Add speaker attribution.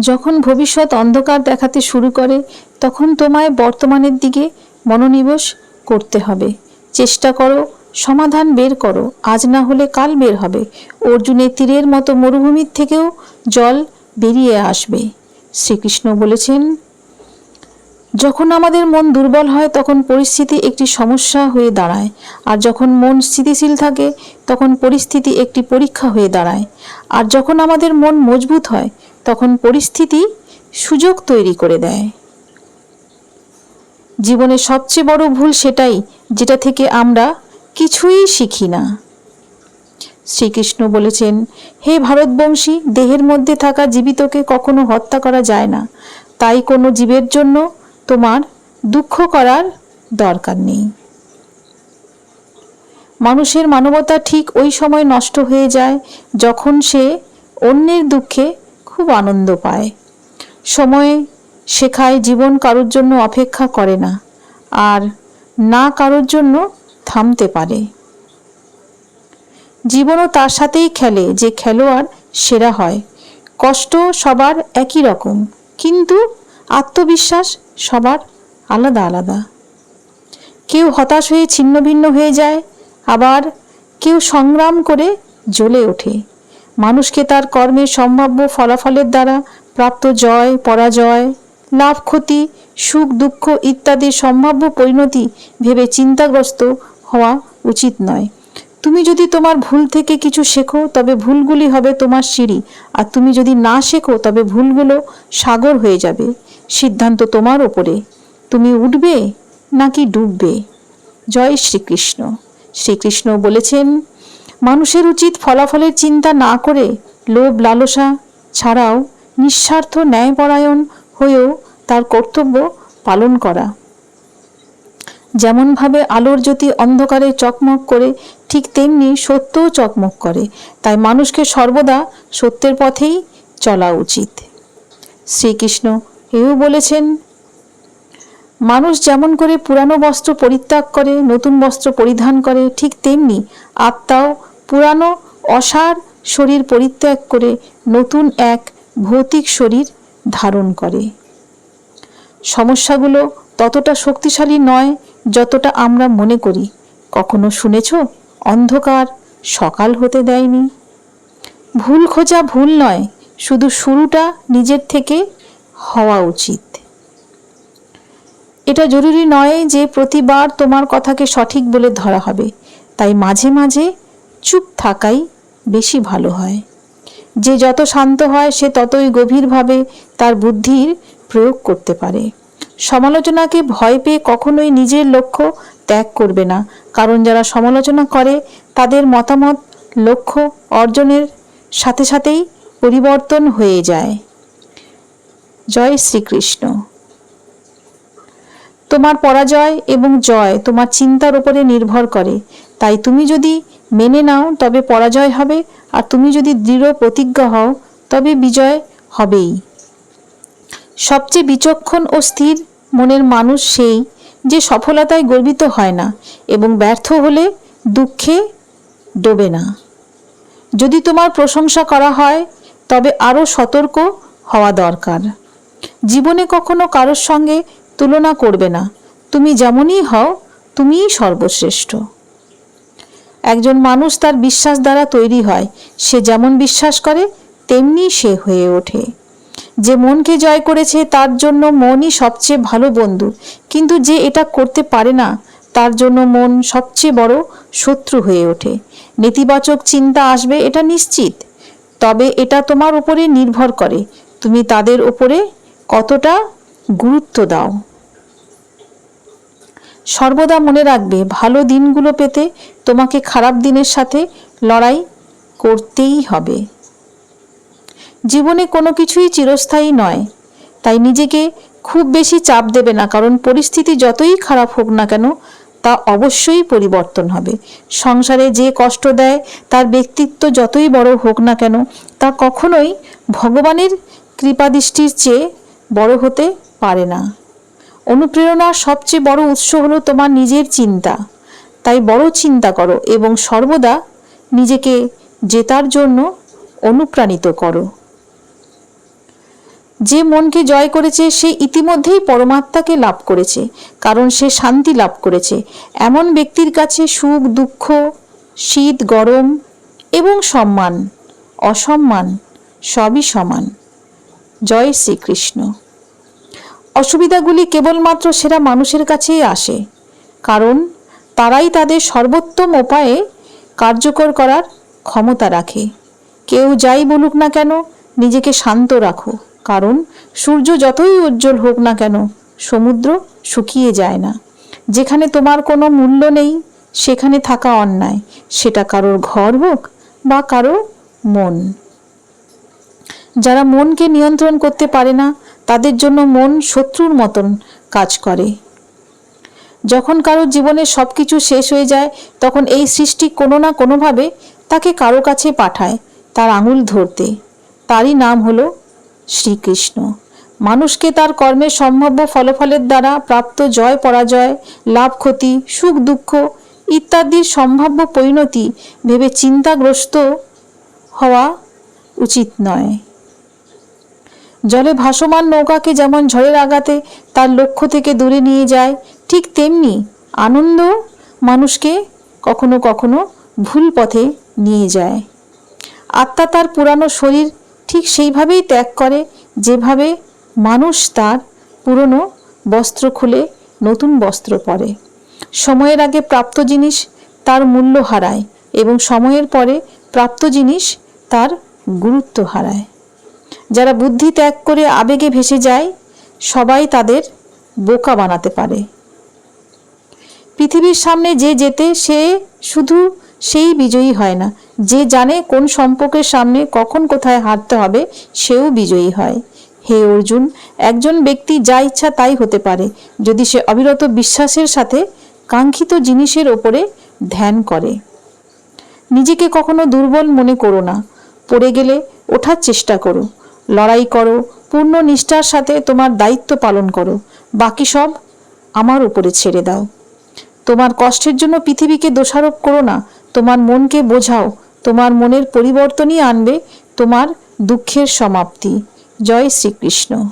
Speaker 1: যখন ভবিষ্যৎ অন্ধকার দেখাতে শুরু করে, তখন তোমায় বর্তমানের দিকে মনোনিবেশ করতে হবে। চেষ্টা করো, সমাধান বের করো। আজ না হলে কাল বের হবে। অর্জুনের তীরের মতো মরুভূমির থেকেও জল বেরিয়ে আসবে। শ্রীকৃষ্ণ বলেছেন, যখন আমাদের মন দুর্বল হয়, তখন পরিস্থিতি একটি সমস্যা হয়ে দাঁড়ায়। আর যখন মন স্থিতিশীল থাকে, তখন পরিস্থিতি একটি পরীক্ষা হয়ে দাঁড়ায়। আর যখন আমাদের মন মজবুত হয় তখন পরিস্থিতি সুযোগ তৈরি করে দেয়। জীবনের সবচেয়ে বড় ভুল সেটাই, যেটা থেকে আমরা কিছুই শিখি না। শ্রীকৃষ্ণ বলেছেন, হে ভারতবংশী, দেহের মধ্যে থাকা জীবিতকে কখনো হত্যা করা যায় না। তাই কোনো জীবের জন্য তোমার দুঃখ করার দরকার নেই। মানুষের মানবতা ঠিক ওই সময় নষ্ট হয়ে যায় যখন সে অন্যের দুঃখে খুব আনন্দ পায়। সময় শেখায় জীবন কারোর জন্য অপেক্ষা করে না, আর না কারোর জন্য থামতে পারে। জীবনও তার সাথেই খেলে, যে খেলোয়াড় সেরা হয়। কষ্ট সবার একই রকম, কিন্তু আত্মবিশ্বাস সবার আলাদা আলাদা। কেউ হতাশ হয়ে ছিন্ন ভিন্ন হয়ে যায়, আবার কেউ সংগ্রাম করে জ্বলে ওঠে। মানুষকে তার কর্মের সম্ভাব্য ফলাফলের দ্বারা প্রাপ্ত জয়, পরাজয়, লাভ, ক্ষতি, সুখ, দুঃখ ইত্যাদির সম্ভাব্য পরিণতি ভেবে চিন্তাগ্রস্ত হওয়া উচিত নয়। তুমি যদি তোমার ভুল থেকে কিছু শেখো, তবে ভুলগুলি হবে তোমার সিঁড়ি। আর তুমি যদি না শেখো, তবে ভুলগুলো সাগর হয়ে যাবে। সিদ্ধান্ত তোমার ওপরে। তুমি উঠবে নাকি ডুববে? জয় শ্রীকৃষ্ণ। শ্রীকৃষ্ণ বলেছেন মানুষের উচিত ফলাফলের চিন্তা না করে লোভ লালসা ছাড়াও নিঃস্বার্থ ন্যায়পরায়ণ হয়েও তার কর্তব্য পালন করা। যেমনভাবে আলোর জ্যোতি অন্ধকারে চকমক করে, ঠিক তেমনি সত্যও চকমক করে। তাই মানুষকে সর্বদা সত্যের পথেই চলা উচিত। শ্রীকৃষ্ণ এও বলেছেন, মানুষ যেমন করে পুরানো বস্ত্র পরিত্যাগ করে, নতুন বস্ত্র পরিধান করে, ঠিক তেমনি আত্মাও পুরানো অসার শরীর পরিত্যাগ করে নতুন এক ভৌতিক শরীর ধারণ করে। সমস্যাগুলো ততটা শক্তিশালী নয় যতটা আমরা মনে করি। কখনো শুনেছ, অন্ধকার সকাল হতে দেয়নি? ভুল খোঁজা ভুল নয়, শুধু শুরুটা নিজের থেকে হওয়া উচিত। এটা জরুরি নয় যে প্রতিবার তোমার কথাকে সঠিক বলে ধরা হবে। তাই মাঝে মাঝে চুপ থাকাই বেশি ভালো হয়। যে যত শান্ত হয়, সে ততই গভীরভাবে তার বুদ্ধির প্রয়োগ করতে পারে। সমালোচনাকে ভয় পেয়ে কখনোই নিজের লক্ষ্য ত্যাগ করবে না। কারণ যারা সমালোচনা করে, তাদের মতামত, লক্ষ্য অর্জনের সাথে সাথেই পরিবর্তন হয়ে যায়। জয় শ্রীকৃষ্ণ। তোমার পরাজয় এবং জয় তোমার চিন্তার উপরে নির্ভর করে। তাই তুমি যদি মেনে নাও, তবে পরাজয় হবে। আর তুমি যদি দৃঢ় প্রতিজ্ঞা হও, তবে বিজয় হবেই। সবচেয়ে বিচক্ষণ ও স্থির মনের মানুষ সেই যে সফলতায় গর্বিত হয় না এবং ব্যর্থ হলে দুঃখে ডোবে না। যদি তোমার প্রশংসা করা হয়, তবে আরও সতর্ক হওয়া দরকার। জীবনে কখনো কারোর সঙ্গে তুলনা করবে না। তুমি যেমনই হও, তুমিই সর্বশ্রেষ্ঠ। একজন মানুষ তার বিশ্বাস দ্বারা তৈরি হয়। সে যেমন বিশ্বাস করে, তেমনি সে হয়ে ওঠে। যে মনকে জয় করেছে, তার জন্য মনই সবচেয়ে ভালো বন্ধু। কিন্তু যে এটা করতে পারে না, তার জন্য মন সবচেয়ে বড় শত্রু হয়ে ওঠে। নেতিবাচক চিন্তা আসবে, এটা নিশ্চিত। তবে এটা তোমার উপরে নির্ভর করে। তুমি তাদের উপরে কতটা গুরুত্ব দাও। সর্বদা মনে রাখবে, ভালো দিনগুলো পেতে তোমাকে খারাপ দিনের সাথে লড়াই করতেই হবে। জীবনে কোনো কিছুই চিরস্থায়ী নয়, তাই নিজেকে খুব বেশি চাপ দেবে না, কারণ পরিস্থিতি যতই খারাপ হোক না কেন, তা অবশ্যই পরিবর্তন হবে। সংসারে যে কষ্ট দেয়, তার ব্যক্তিত্ব যতই বড় হোক না কেন, তা কখনোই ভগবানের কৃপাদৃষ্টির চেয়ে বড় হতে পারে না। অনুপ্রেরণার সবচেয়ে বড় উৎস হলো তোমার নিজের চিন্তা। তাই বড় চিন্তা করো এবং সর্বদা নিজেকে জেতার জন্য অনুপ্রাণিত করো। যে মনকে জয় করেছে, সে ইতিমধ্যেই পরমাত্মাকে লাভ করেছে, কারণ সে শান্তি লাভ করেছে। এমন ব্যক্তির কাছে সুখ, দুঃখ, শীত, গরম এবং সম্মান, অসম্মান সবই সমান। জয় শ্রীকৃষ্ণ। অসুবিধাগুলি কেবলমাত্র সেরা মানুষের কাছেই আসে, কারণ তারাই তাদের সর্বোত্তম উপায়ে কার্যকর করার ক্ষমতা রাখে। কেউ যাই বলুক না কেন, নিজেকে শান্ত রাখো, কারণ সূর্য যতই উজ্জ্বল হোক না কেন, সমুদ্র শুকিয়ে যায় না। যেখানে তোমার কোনো মূল্য নেই, সেখানে থাকা অন্যায়, সেটা কারোর ঘর হোক বা কারও মন। যারা মনকে নিয়ন্ত্রণ করতে পারে না তাদের জন্য মন শত্রুর মতন কাজ করে। যখন কারোর জীবনে সব কিছু শেষ হয়ে যায়, তখন এই সৃষ্টি কোনো না কোনোভাবে তাকে কারও কাছে পাঠায় তার আঙুল ধরতে। তারই নাম হলো শ্রীকৃষ্ণ। মানুষকে তার কর্মের সম্ভাব্য ফলাফলের দ্বারা প্রাপ্ত জয়, পরাজয়, লাভ, ক্ষতি, সুখ, দুঃখ ইত্যাদির সম্ভাব্য পরিণতি ভেবে চিন্তাগ্রস্ত হওয়া উচিত নয়। জলে ভাসমান নৌকাকে যেমন ঝড়ের আঘাতে তার লক্ষ্য থেকে দূরে নিয়ে যায়, ঠিক তেমনি আনন্দ মানুষকে কখনো কখনো ভুল পথে নিয়ে যায়। আত্মা তার পুরানো শরীর ঠিক সেইভাবেই ত্যাগ করে, যেভাবে মানুষ তার পুরনো বস্ত্র খুলে নতুন বস্ত্র পরে। সময়ের আগে প্রাপ্ত জিনিস তার মূল্য হারায় এবং সময়ের পরে প্রাপ্ত জিনিস তার গুরুত্ব হারায়। যারা বুদ্ধি ত্যাগ করে আবেগে ভেসে যায়, সবাই তাদের বোকা বানাতে পারে। পৃথিবীর সামনে যে যেতে, সে শুধু সেই বিজয়ী হয় না। যে জানে কোন সম্পর্কের সামনে কখন কোথায় হারতে হবে, সেও বিজয়ী হয়। হে অর্জুন, একজন ব্যক্তি যা ইচ্ছা তাই হতে পারে। যদি সে অবিরত বিশ্বাসের সাথে কাঙ্ক্ষিত জিনিসের ওপরে ধ্যান করে। নিজেকে কখনো দুর্বল মনে করো না। পড়ে গেলে ওঠার চেষ্টা করো। লড়াই করো, পূর্ণ নিষ্ঠার সাথে তোমার দায়িত্ব পালন করো। বাকি সব আমার উপরে ছেড়ে দাও। তোমার কষ্টের জন্য পৃথিবীকে দোষারোপ করো না। তোমার মনকে বোঝাও। তোমার মনের পরিবর্তনই আনবে তোমার দুঃখের সমাপ্তি। জয় শ্রীকৃষ্ণ।